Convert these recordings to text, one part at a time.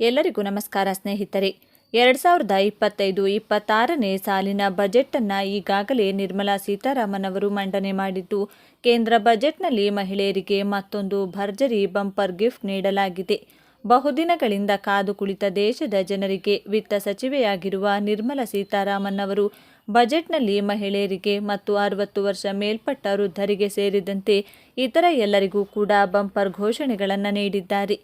ಎಲ್ಲರಿಗೂ ನಮಸ್ಕಾರ ಸ್ನೇಹಿತರೆ. ಎರಡು ಸಾವಿರದ ಇಪ್ಪತ್ತೈದು ಇಪ್ಪತ್ತಾರನೇ ಸಾಲಿನ ಬಜೆಟನ್ನು ಈಗಾಗಲೇ ನಿರ್ಮಲಾ ಸೀತಾರಾಮನ್ ಅವರು ಮಂಡನೆ ಮಾಡಿದ್ದು, ಕೇಂದ್ರ ಬಜೆಟ್ನಲ್ಲಿ ಮಹಿಳೆಯರಿಗೆ ಮತ್ತೊಂದು ಭರ್ಜರಿ ಬಂಪರ್ ಗಿಫ್ಟ್ ನೀಡಲಾಗಿದೆ. ಬಹುದಿನಗಳಿಂದ ಕಾದು ಕುಳಿತ ದೇಶದ ಜನರಿಗೆ ವಿತ್ತ ಸಚಿವೆಯಾಗಿರುವ ನಿರ್ಮಲಾ ಸೀತಾರಾಮನ್ ಅವರು ಬಜೆಟ್ನಲ್ಲಿ ಮಹಿಳೆಯರಿಗೆ ಮತ್ತು ಅರವತ್ತು ವರ್ಷ ಮೇಲ್ಪಟ್ಟ ವೃದ್ಧರಿಗೆ ಸೇರಿದಂತೆ ಇತರ ಎಲ್ಲರಿಗೂ ಕೂಡ ಬಂಪರ್ ಘೋಷಣೆಗಳನ್ನು ನೀಡಿದ್ದಾರೆ.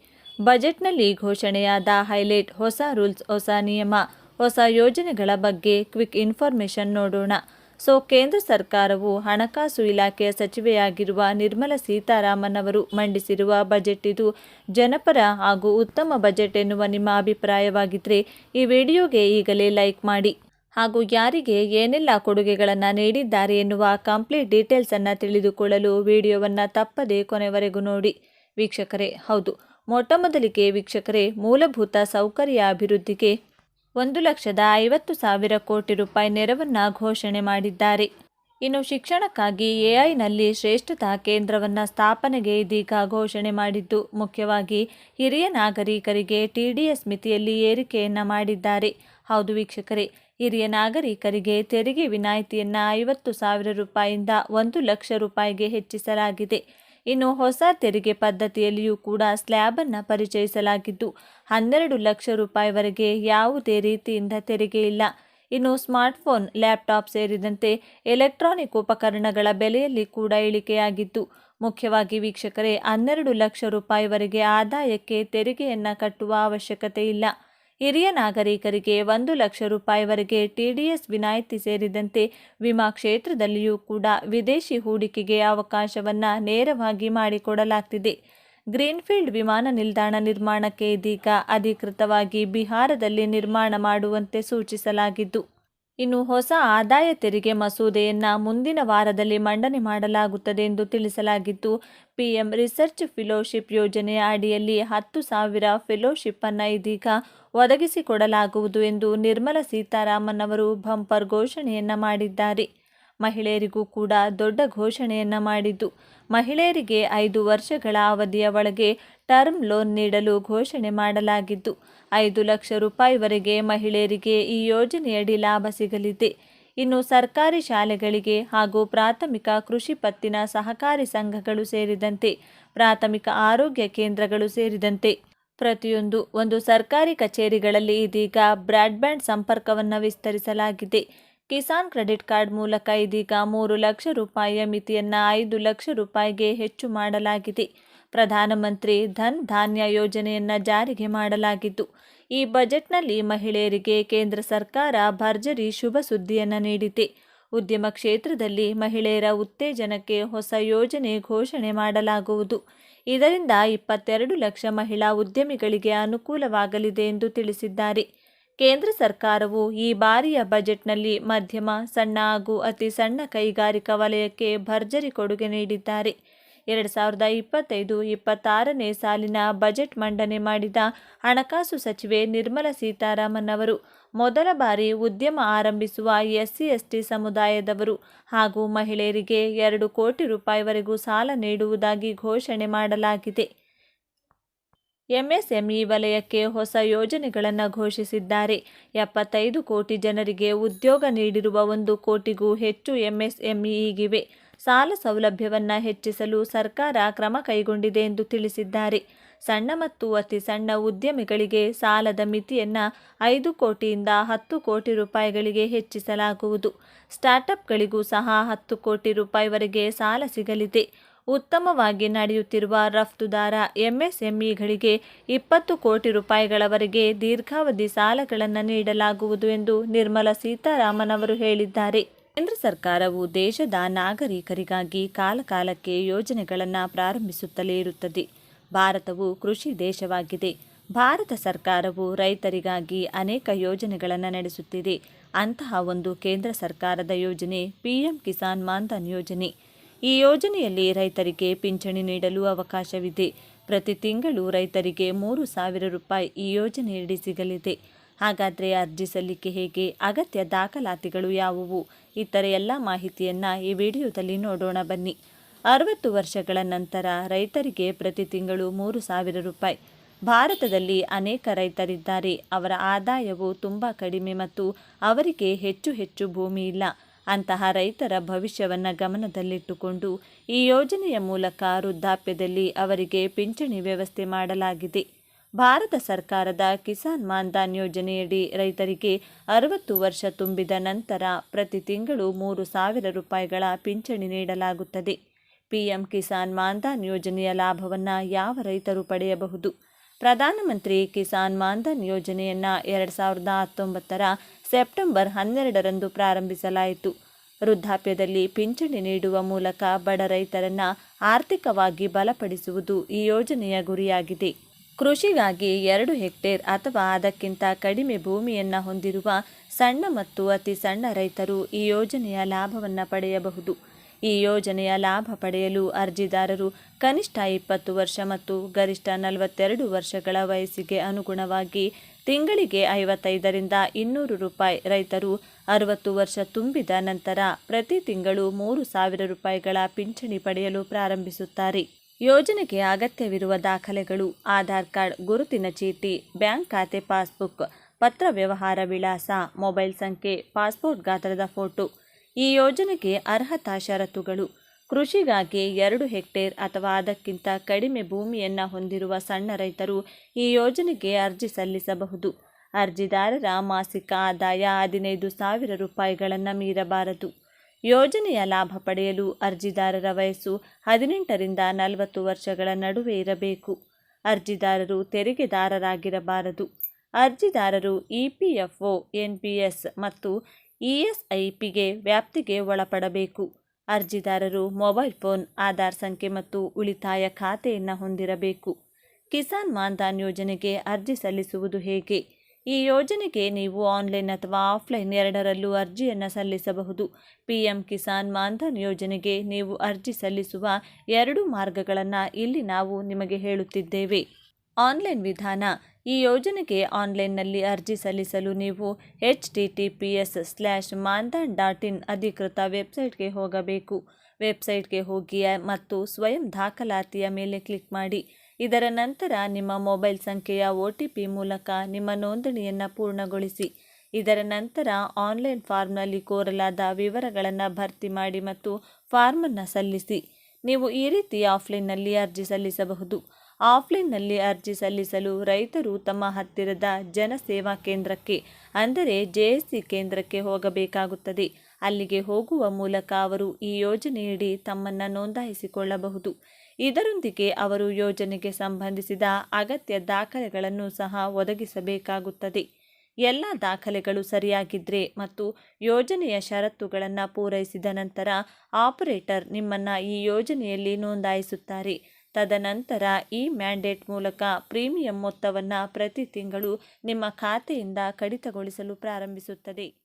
ಬಜೆಟ್ನಲ್ಲಿ ಘೋಷಣೆಯಾದ ಹೈಲೈಟ್ ಹೊಸ ರೂಲ್ಸ್, ಹೊಸ ನಿಯಮ, ಹೊಸ ಯೋಜನೆಗಳ ಬಗ್ಗೆ ಕ್ವಿಕ್ ಇನ್ಫಾರ್ಮೇಷನ್ ನೋಡೋಣ. ಸೊ, ಕೇಂದ್ರ ಸರ್ಕಾರವು ಹಣಕಾಸು ಇಲಾಖೆಯ ಸಚಿವೆಯಾಗಿರುವ ನಿರ್ಮಲಾ ಸೀತಾರಾಮನ್ ಅವರು ಮಂಡಿಸಿರುವ ಬಜೆಟ್ ಇದು ಜನಪರ ಹಾಗೂ ಉತ್ತಮ ಬಜೆಟ್ ಎನ್ನುವ ನಿಮ್ಮ ಅಭಿಪ್ರಾಯವಾಗಿದ್ದರೆ ಈ ವಿಡಿಯೋಗೆ ಈಗಲೇ ಲೈಕ್ ಮಾಡಿ. ಹಾಗೂ ಯಾರಿಗೆ ಏನೆಲ್ಲ ಕೊಡುಗೆಗಳನ್ನು ನೀಡಿದ್ದಾರೆ ಎನ್ನುವ ಕಂಪ್ಲೀಟ್ ಡೀಟೇಲ್ಸನ್ನು ತಿಳಿದುಕೊಳ್ಳಲು ವಿಡಿಯೋವನ್ನು ತಪ್ಪದೇ ಕೊನೆವರೆಗೂ ನೋಡಿ. ವೀಕ್ಷಕರೇ, ಹೌದು ಮೊಟ್ಟ ಮೊದಲಿಗೆ ವೀಕ್ಷಕರೇ, ಮೂಲಭೂತ ಸೌಕರ್ಯ ಅಭಿವೃದ್ಧಿಗೆ ಒಂದು ಲಕ್ಷದ ಐವತ್ತು ಸಾವಿರ ಕೋಟಿ ರೂಪಾಯಿ ನೆರವನ್ನು ಘೋಷಣೆ ಮಾಡಿದ್ದಾರೆ. ಇನ್ನು ಶಿಕ್ಷಣಕ್ಕಾಗಿ ಎಐನಲ್ಲಿ ಶ್ರೇಷ್ಠತಾ ಕೇಂದ್ರವನ್ನು ಸ್ಥಾಪನೆಗೆ ಇದೀಗ ಘೋಷಣೆ ಮಾಡಿದ್ದು, ಮುಖ್ಯವಾಗಿ ಹಿರಿಯ ನಾಗರಿಕರಿಗೆ ಟಿಡಿಎಸ್ ಮಿತಿಯಲ್ಲಿ ಏರಿಕೆಯನ್ನು ಮಾಡಿದ್ದಾರೆ. ಹೌದು ವೀಕ್ಷಕರೇ, ಹಿರಿಯ ನಾಗರಿಕರಿಗೆ ತೆರಿಗೆ ವಿನಾಯಿತಿಯನ್ನು ಐವತ್ತು ಸಾವಿರ ರೂಪಾಯಿಯಿಂದ ಒಂದು ಲಕ್ಷ ರೂಪಾಯಿಗೆ ಹೆಚ್ಚಿಸಲಾಗಿದೆ. ಇನ್ನು ಹೊಸ ತೆರಿಗೆ ಪದ್ಧತಿಯಲ್ಲಿಯೂ ಕೂಡ ಸ್ಲ್ಯಾಬನ್ನು ಪರಿಚಯಿಸಲಾಗಿದ್ದು, ಹನ್ನೆರಡು ಲಕ್ಷ ರೂಪಾಯಿವರೆಗೆ ಯಾವುದೇ ರೀತಿಯಿಂದ ತೆರಿಗೆ ಇಲ್ಲ. ಇನ್ನು ಸ್ಮಾರ್ಟ್ಫೋನ್, ಲ್ಯಾಪ್ಟಾಪ್ ಸೇರಿದಂತೆ ಎಲೆಕ್ಟ್ರಾನಿಕ್ ಉಪಕರಣಗಳ ಬೆಲೆಯಲ್ಲಿ ಕೂಡ ಇಳಿಕೆಯಾಗಿದ್ದು, ಮುಖ್ಯವಾಗಿ ವೀಕ್ಷಕರೇ, ಹನ್ನೆರಡು ಲಕ್ಷ ರೂಪಾಯಿವರೆಗೆ ಆದಾಯಕ್ಕೆ ತೆರಿಗೆಯನ್ನು ಕಟ್ಟುವ ಅವಶ್ಯಕತೆ ಇಲ್ಲ. ಹಿರಿಯ ನಾಗರಿಕರಿಗೆ ಒಂದು ಲಕ್ಷ ರೂಪಾಯಿವರೆಗೆ ಟಿಡಿಎಸ್ ವಿನಾಯಿತಿ ಸೇರಿದಂತೆ ವಿಮಾ ಕ್ಷೇತ್ರದಲ್ಲಿಯೂ ಕೂಡ ವಿದೇಶಿ ಹೂಡಿಕೆಗೆ ಅವಕಾಶವನ್ನು ನೇರವಾಗಿ ಮಾಡಿಕೊಡಲಾಗ್ತಿದೆ. ಗ್ರೀನ್ಫೀಲ್ಡ್ ವಿಮಾನ ನಿಲ್ದಾಣ ನಿರ್ಮಾಣಕ್ಕೆ ಇದೀಗ ಅಧಿಕೃತವಾಗಿ ಬಿಹಾರದಲ್ಲಿ ನಿರ್ಮಾಣ ಮಾಡುವಂತೆ ಸೂಚಿಸಲಾಗಿದ್ದು ಇನ್ನು ಹೊಸ ಆದಾಯ ತೆರಿಗೆ ಮಸೂದೆಯನ್ನು ಮುಂದಿನ ವಾರದಲ್ಲಿ ಮಂಡನೆ ಮಾಡಲಾಗುತ್ತದೆ ಎಂದು ತಿಳಿಸಲಾಗಿದ್ದು ಪಿಎಂ ರಿಸರ್ಚ್ ಫೆಲೋಶಿಪ್ ಯೋಜನೆಯ ಅಡಿಯಲ್ಲಿ ಹತ್ತು ಸಾವಿರ ಫೆಲೋಶಿಪ್ ಅನ್ನು ಇದೀಗ ಒದಗಿಸಿಕೊಡಲಾಗುವುದು ಎಂದು ನಿರ್ಮಲಾ ಸೀತಾರಾಮನ್ ಅವರು ಬಂಪರ್ ಘೋಷಣೆಯನ್ನ ಮಾಡಿದ್ದಾರೆ. ಮಹಿಳೆಯರಿಗೂ ಕೂಡ ದೊಡ್ಡ ಘೋಷಣೆಯನ್ನ ಮಾಡಿದ್ದು. ಮಹಿಳೆಯರಿಗೆ ಐದು ವರ್ಷಗಳ ಅವಧಿಯ ಒಳಗೆ ಟರ್ಮ್ ಲೋನ್ ನೀಡಲು ಘೋಷಣೆ ಮಾಡಲಾಗಿದ್ದು, ಐದು ಲಕ್ಷ ರೂಪಾಯಿವರೆಗೆ ಮಹಿಳೆಯರಿಗೆ ಈ ಯೋಜನೆಯಡಿ ಲಾಭ ಸಿಗಲಿದೆ. ಇನ್ನು ಸರ್ಕಾರಿ ಶಾಲೆಗಳಿಗೆ ಹಾಗೂ ಪ್ರಾಥಮಿಕ ಕೃಷಿ ಪತ್ತಿನ ಸಹಕಾರಿ ಸಂಘಗಳು ಸೇರಿದಂತೆ ಪ್ರಾಥಮಿಕ ಆರೋಗ್ಯ ಕೇಂದ್ರಗಳು ಸೇರಿದಂತೆ ಪ್ರತಿಯೊಂದು ಒಂದು ಸರ್ಕಾರಿ ಕಚೇರಿಗಳಲ್ಲಿ ಇದೀಗ ಬ್ರಾಡ್ಬ್ಯಾಂಡ್ ಸಂಪರ್ಕವನ್ನು ವಿಸ್ತರಿಸಲಾಗಿದೆ. ಕಿಸಾನ್ ಕ್ರೆಡಿಟ್ ಕಾರ್ಡ್ ಮೂಲಕ ಇದೀಗ ಮೂರು ಲಕ್ಷ ರೂಪಾಯಿಯ ಮಿತಿಯನ್ನು ಐದು ಲಕ್ಷ ರೂಪಾಯಿಗೆ ಹೆಚ್ಚು ಮಾಡಲಾಗಿದೆ. ಪ್ರಧಾನಮಂತ್ರಿ ಧನ್ ಧಾನ್ಯ ಯೋಜನೆಯನ್ನು ಜಾರಿಗೆ ಮಾಡಲಾಗಿದ್ದು, ಈ ಬಜೆಟ್ನಲ್ಲಿ ಮಹಿಳೆಯರಿಗೆ ಕೇಂದ್ರ ಸರ್ಕಾರ ಭರ್ಜರಿ ಶುಭ ಸುದ್ದಿಯನ್ನು ನೀಡಿದೆ. ಉದ್ಯಮ ಕ್ಷೇತ್ರದಲ್ಲಿ ಮಹಿಳೆಯರ ಉತ್ತೇಜನಕ್ಕೆ ಹೊಸ ಯೋಜನೆ ಘೋಷಣೆ ಮಾಡಲಾಗುವುದು. ಇದರಿಂದ ಇಪ್ಪತ್ತೆರಡು ಲಕ್ಷ ಮಹಿಳಾ ಉದ್ಯಮಿಗಳಿಗೆ ಅನುಕೂಲವಾಗಲಿದೆ ಎಂದು ತಿಳಿಸಿದ್ದಾರೆ. ಕೇಂದ್ರ ಸರ್ಕಾರವು ಈ ಬಾರಿಯ ಬಜೆಟ್ನಲ್ಲಿ ಮಧ್ಯಮ, ಸಣ್ಣ ಹಾಗೂ ಅತಿ ಸಣ್ಣ ಕೈಗಾರಿಕಾ ವಲಯಕ್ಕೆ ಭರ್ಜರಿ ಕೊಡುಗೆ ನೀಡಿದ್ದಾರೆ. ಎರಡು ಸಾವಿರದ ಇಪ್ಪತ್ತೈದು ಇಪ್ಪತ್ತಾರನೇ ಸಾಲಿನ ಬಜೆಟ್ ಮಂಡನೆ ಮಾಡಿದ ಹಣಕಾಸು ಸಚಿವೆ ನಿರ್ಮಲಾ ಸೀತಾರಾಮನ್ ಅವರು ಮೊದಲ ಬಾರಿ ಉದ್ಯಮ ಆರಂಭಿಸುವ ಎಸ್ಸಿ ಎಸ್ಟಿ ಸಮುದಾಯದವರು ಹಾಗೂ ಮಹಿಳೆಯರಿಗೆ ಎರಡು ಕೋಟಿ ರೂಪಾಯಿವರೆಗೂ ಸಾಲ ನೀಡುವುದಾಗಿ ಘೋಷಣೆ ಮಾಡಲಾಗಿದೆ. ಎಂಎಸ್ಎಂಇ ವಲಯಕ್ಕೆ ಹೊಸ ಯೋಜನೆಗಳನ್ನು ಘೋಷಿಸಿದ್ದಾರೆ. ಎಪ್ಪತ್ತೈದು ಕೋಟಿ ಜನರಿಗೆ ಉದ್ಯೋಗ ನೀಡಿರುವ ಒಂದು ಕೋಟಿಗೂ ಹೆಚ್ಚು ಎಂಎಸ್ಎಂಇಗಿವೆ ಸಾಲ ಸೌಲಭ್ಯವನ್ನು ಹೆಚ್ಚಿಸಲು ಸರ್ಕಾರ ಕ್ರಮ ಕೈಗೊಂಡಿದೆ ಎಂದು ತಿಳಿಸಿದ್ದಾರೆ. ಸಣ್ಣ ಮತ್ತು ಅತಿ ಸಣ್ಣ ಉದ್ಯಮಿಗಳಿಗೆ ಸಾಲದ ಮಿತಿಯನ್ನು ಐದು ಕೋಟಿಯಿಂದ ಹತ್ತು ಕೋಟಿ ರೂಪಾಯಿಗಳಿಗೆ ಹೆಚ್ಚಿಸಲಾಗುವುದು. ಸ್ಟಾರ್ಟಪ್ಗಳಿಗೂ ಸಹ ಹತ್ತು ಕೋಟಿ ರೂಪಾಯಿವರೆಗೆ ಸಾಲ ಸಿಗಲಿದೆ. ಉತ್ತಮವಾಗಿ ನಡೆಯುತ್ತಿರುವ ರಫ್ತುದಾರ ಎಂಎಸ್ಎಂಇಗಳಿಗೆ ಇಪ್ಪತ್ತು ಕೋಟಿ ರೂಪಾಯಿಗಳವರೆಗೆ ದೀರ್ಘಾವಧಿ ಸಾಲಗಳನ್ನು ನೀಡಲಾಗುವುದು ಎಂದು ನಿರ್ಮಲಾ ಸೀತಾರಾಮನ್ ಅವರು ಹೇಳಿದ್ದಾರೆ. ಕೇಂದ್ರ ಸರ್ಕಾರವು ದೇಶದ ನಾಗರಿಕರಿಗಾಗಿ ಕಾಲಕಾಲಕ್ಕೆ ಯೋಜನೆಗಳನ್ನು ಪ್ರಾರಂಭಿಸುತ್ತಲೇ ಇರುತ್ತದೆ. ಭಾರತವು ಕೃಷಿ ದೇಶವಾಗಿದೆ. ಭಾರತ ಸರ್ಕಾರವು ರೈತರಿಗಾಗಿ ಅನೇಕ ಯೋಜನೆಗಳನ್ನು ನಡೆಸುತ್ತಿದೆ. ಅಂತಹ ಒಂದು ಕೇಂದ್ರ ಸರ್ಕಾರದ ಯೋಜನೆ ಪಿಎಂ ಕಿಸಾನ್ ಮಾನ್ಧನ್ ಯೋಜನೆ. ಈ ಯೋಜನೆಯಲ್ಲಿ ರೈತರಿಗೆ ಪಿಂಚಣಿ ನೀಡಲು ಅವಕಾಶವಿದೆ. ಪ್ರತಿ ತಿಂಗಳು ರೈತರಿಗೆ ಮೂರು ಸಾವಿರ ರೂಪಾಯಿ ಈ ಯೋಜನೆಯಡಿ ಸಿಗಲಿದೆ. ಹಾಗಾದರೆ ಅರ್ಜಿ ಸಲ್ಲಿಕೆ ಹೇಗೆ? ಅಗತ್ಯ ದಾಖಲಾತಿಗಳು ಯಾವುವು? ಇತರ ಎಲ್ಲ ಮಾಹಿತಿಯನ್ನು ಈ ವಿಡಿಯೋದಲ್ಲಿ ನೋಡೋಣ ಬನ್ನಿ. ಅರವತ್ತು ವರ್ಷಗಳ ನಂತರ ರೈತರಿಗೆ ಪ್ರತಿ ತಿಂಗಳು ಮೂರು ಸಾವಿರ ರೂಪಾಯಿ. ಭಾರತದಲ್ಲಿ ಅನೇಕ ರೈತರಿದ್ದಾರೆ. ಅವರ ಆದಾಯವು ತುಂಬ ಕಡಿಮೆ ಮತ್ತು ಅವರಿಗೆ ಹೆಚ್ಚು ಹೆಚ್ಚು ಭೂಮಿ ಇಲ್ಲ. ಅಂತಹ ರೈತರ ಭವಿಷ್ಯವನ್ನು ಗಮನದಲ್ಲಿಟ್ಟುಕೊಂಡು ಈ ಯೋಜನೆಯ ಮೂಲಕ ವೃದ್ಧಾಪ್ಯದಲ್ಲಿ ಅವರಿಗೆ ಪಿಂಚಣಿ ವ್ಯವಸ್ಥೆ ಮಾಡಲಾಗಿದೆ. ಭಾರತ ಸರ್ಕಾರದ ಕಿಸಾನ್ ಮಾನ್ಧನ್ ಯೋಜನೆಯಡಿ ರೈತರಿಗೆ ಅರವತ್ತು ವರ್ಷ ತುಂಬಿದ ನಂತರ ಪ್ರತಿ ತಿಂಗಳು ಮೂರು ಸಾವಿರ ರೂಪಾಯಿಗಳ ಪಿಂಚಣಿ ನೀಡಲಾಗುತ್ತದೆ. ಪಿಎಂ ಕಿಸಾನ್ ಮಾನ್ಧನ್ ಯೋಜನೆಯ ಲಾಭವನ್ನು ಯಾವ ರೈತರು ಪಡೆಯಬಹುದು? ಪ್ರಧಾನಮಂತ್ರಿ ಕಿಸಾನ್ ಮಾನ್ಧನ್ ಯೋಜನೆಯನ್ನು ಎರಡು ಸಾವಿರದ ಹತ್ತೊಂಬತ್ತರ ಸೆಪ್ಟೆಂಬರ್ ಹನ್ನೆರಡರಂದು ಪ್ರಾರಂಭಿಸಲಾಯಿತು. ವೃದ್ಧಾಪ್ಯದಲ್ಲಿ ಪಿಂಚಣಿ ನೀಡುವ ಮೂಲಕ ಬಡ ರೈತರನ್ನು ಆರ್ಥಿಕವಾಗಿ ಬಲಪಡಿಸುವುದು ಈ ಯೋಜನೆಯ ಗುರಿಯಾಗಿದೆ. ಕೃಷಿಗಾಗಿ ಎರಡು ಹೆಕ್ಟೇರ್ ಅಥವಾ ಅದಕ್ಕಿಂತ ಕಡಿಮೆ ಭೂಮಿಯನ್ನು ಹೊಂದಿರುವ ಸಣ್ಣ ಮತ್ತು ಅತಿ ಸಣ್ಣ ರೈತರು ಈ ಯೋಜನೆಯ ಲಾಭವನ್ನು ಪಡೆಯಬಹುದು. ಈ ಯೋಜನೆಯ ಲಾಭ ಪಡೆಯಲು ಅರ್ಜಿದಾರರು ಕನಿಷ್ಠ ಇಪ್ಪತ್ತು ವರ್ಷ ಮತ್ತು ಗರಿಷ್ಠ ನಲವತ್ತೆರಡು ವರ್ಷಗಳ ವಯಸ್ಸಿಗೆ ಅನುಗುಣವಾಗಿ ತಿಂಗಳಿಗೆ ಐವತ್ತೈದರಿಂದ ಇನ್ನೂರು ರೂಪಾಯಿ ರೈತರು ಅರವತ್ತು ವರ್ಷ ತುಂಬಿದ ನಂತರ ಪ್ರತಿ ತಿಂಗಳು ಮೂರು ಸಾವಿರ ರೂಪಾಯಿಗಳ ಪಿಂಚಣಿ ಪಡೆಯಲು ಪ್ರಾರಂಭಿಸುತ್ತಾರೆ. ಯೋಜನೆಗೆ ಅಗತ್ಯವಿರುವ ದಾಖಲೆಗಳು, ಆಧಾರ್ ಕಾರ್ಡ್, ಗುರುತಿನ ಚೀಟಿ, ಬ್ಯಾಂಕ್ ಖಾತೆ, ಪಾಸ್ಬುಕ್, ಪತ್ರ ವ್ಯವಹಾರ ವಿಳಾಸ, ಮೊಬೈಲ್ ಸಂಖ್ಯೆ, ಪಾಸ್ಪೋರ್ಟ್ ಗಾತ್ರದ ಫೋಟೋ ಈ ಯೋಜನೆಗೆ ಅರ್ಹತಾ ಷರತ್ತುಗಳು. ಕೃಷಿಗಾಗಿ ಎರಡು ಹೆಕ್ಟೇರ್ ಅಥವಾ ಅದಕ್ಕಿಂತ ಕಡಿಮೆ ಭೂಮಿಯನ್ನು ಹೊಂದಿರುವ ಸಣ್ಣ ರೈತರು ಈ ಯೋಜನೆಗೆ ಅರ್ಜಿ ಸಲ್ಲಿಸಬಹುದು. ಅರ್ಜಿದಾರರ ಮಾಸಿಕ ಆದಾಯ ಹದಿನೈದು ಸಾವಿರ ರೂಪಾಯಿಗಳನ್ನು ಮೀರಬಾರದು. ಯೋಜನೆಯ ಲಾಭ ಪಡೆಯಲು ಅರ್ಜಿದಾರರ ವಯಸ್ಸು ಹದಿನೆಂಟರಿಂದ ನಲವತ್ತು ವರ್ಷಗಳ ನಡುವೆ ಇರಬೇಕು. ಅರ್ಜಿದಾರರು ತೆರಿಗೆದಾರರಾಗಿರಬಾರದು. ಅರ್ಜಿದಾರರು E P F O, N P S ಮತ್ತು ಇ ಎಸ್ ಐ ಪಿಗೆ ವ್ಯಾಪ್ತಿಗೆ ಒಳಪಡಬೇಕು. ಅರ್ಜಿದಾರರು ಮೊಬೈಲ್ ಫೋನ್, ಆಧಾರ್ ಸಂಖ್ಯೆ ಮತ್ತು ಉಳಿತಾಯ ಖಾತೆಯನ್ನು ಹೊಂದಿರಬೇಕು. ಕಿಸಾನ್ ಮಾನ್ಧನ್ ಯೋಜನೆಗೆ ಅರ್ಜಿ ಸಲ್ಲಿಸುವುದು ಹೇಗೆ? ಈ ಯೋಜನೆಗೆ ನೀವು ಆನ್ಲೈನ್ ಅಥವಾ ಆಫ್ಲೈನ್ ಎರಡರಲ್ಲೂ ಅರ್ಜಿಯನ್ನು ಸಲ್ಲಿಸಬಹುದು. ಪಿ ಎಂ ಕಿಸಾನ್ ಮಾನ್ಧನ್ ಯೋಜನೆಗೆ ನೀವು ಅರ್ಜಿ ಸಲ್ಲಿಸುವ ಎರಡು ಮಾರ್ಗಗಳನ್ನು ಇಲ್ಲಿ ನಾವು ನಿಮಗೆ ಹೇಳುತ್ತಿದ್ದೇವೆ. ಆನ್ಲೈನ್ ವಿಧಾನ ಈ ಯೋಜನೆಗೆ ಆನ್ಲೈನ್ನಲ್ಲಿ ಅರ್ಜಿ ಸಲ್ಲಿಸಲು ನೀವು H T T P S slash Maandhan dot in ಅಧಿಕೃತ ವೆಬ್ಸೈಟ್ಗೆ ಹೋಗಬೇಕು. ವೆಬ್ಸೈಟ್ಗೆ ಹೋಗಿ ಮತ್ತು ಸ್ವಯಂ ದಾಖಲಾತಿಯ ಮೇಲೆ ಕ್ಲಿಕ್ ಮಾಡಿ. ಇದರ ನಂತರ ನಿಮ್ಮ ಮೊಬೈಲ್ ಸಂಖ್ಯೆಯ ಒ ಟಿ ಪಿ ಮೂಲಕ ನಿಮ್ಮ ನೋಂದಣಿಯನ್ನು ಪೂರ್ಣಗೊಳಿಸಿ. ಇದರ ನಂತರ ಆನ್ಲೈನ್ ಫಾರ್ಮ್ನಲ್ಲಿ ಕೋರಲಾದ ವಿವರಗಳನ್ನು ಭರ್ತಿ ಮಾಡಿ ಮತ್ತು ಫಾರ್ಮನ್ನು ಸಲ್ಲಿಸಿ. ನೀವು ಈ ರೀತಿ ಆಫ್ಲೈನ್ನಲ್ಲಿ ಅರ್ಜಿ ಸಲ್ಲಿಸಬಹುದು. ಆಫ್ಲೈನ್ನಲ್ಲಿ ಅರ್ಜಿ ಸಲ್ಲಿಸಲು ರೈತರು ತಮ್ಮ ಹತ್ತಿರದ ಜನಸೇವಾ ಕೇಂದ್ರಕ್ಕೆ, ಅಂದರೆ ಜೆ ಎಸ್ ಸಿ ಕೇಂದ್ರಕ್ಕೆ ಹೋಗಬೇಕಾಗುತ್ತದೆ. ಅಲ್ಲಿಗೆ ಹೋಗುವ ಮೂಲಕ ಅವರು ಈ ಯೋಜನೆಯಡಿ ತಮ್ಮನ್ನು ನೋಂದಾಯಿಸಿಕೊಳ್ಳಬಹುದು. ಇದರೊಂದಿಗೆ ಅವರು ಯೋಜನೆಗೆ ಸಂಬಂಧಿಸಿದ ಅಗತ್ಯ ದಾಖಲೆಗಳನ್ನು ಸಹ ಒದಗಿಸಬೇಕಾಗುತ್ತದೆ. ಎಲ್ಲ ದಾಖಲೆಗಳು ಸರಿಯಾಗಿದ್ದರೆ ಮತ್ತು ಯೋಜನೆಯ ಷರತ್ತುಗಳನ್ನು ಪೂರೈಸಿದ ನಂತರ ಆಪರೇಟರ್ ನಿಮ್ಮನ್ನು ಈ ಯೋಜನೆಯಲ್ಲಿ ನೋಂದಾಯಿಸುತ್ತಾರೆ. ತದನಂತರ ಈ ಮ್ಯಾಂಡೇಟ್ ಮೂಲಕ ಪ್ರೀಮಿಯಂ ಮೊತ್ತವನ್ನು ಪ್ರತಿ ತಿಂಗಳು ನಿಮ್ಮ ಖಾತೆಯಿಂದ ಕಡಿತಗೊಳಿಸಲು ಪ್ರಾರಂಭಿಸುತ್ತದೆ.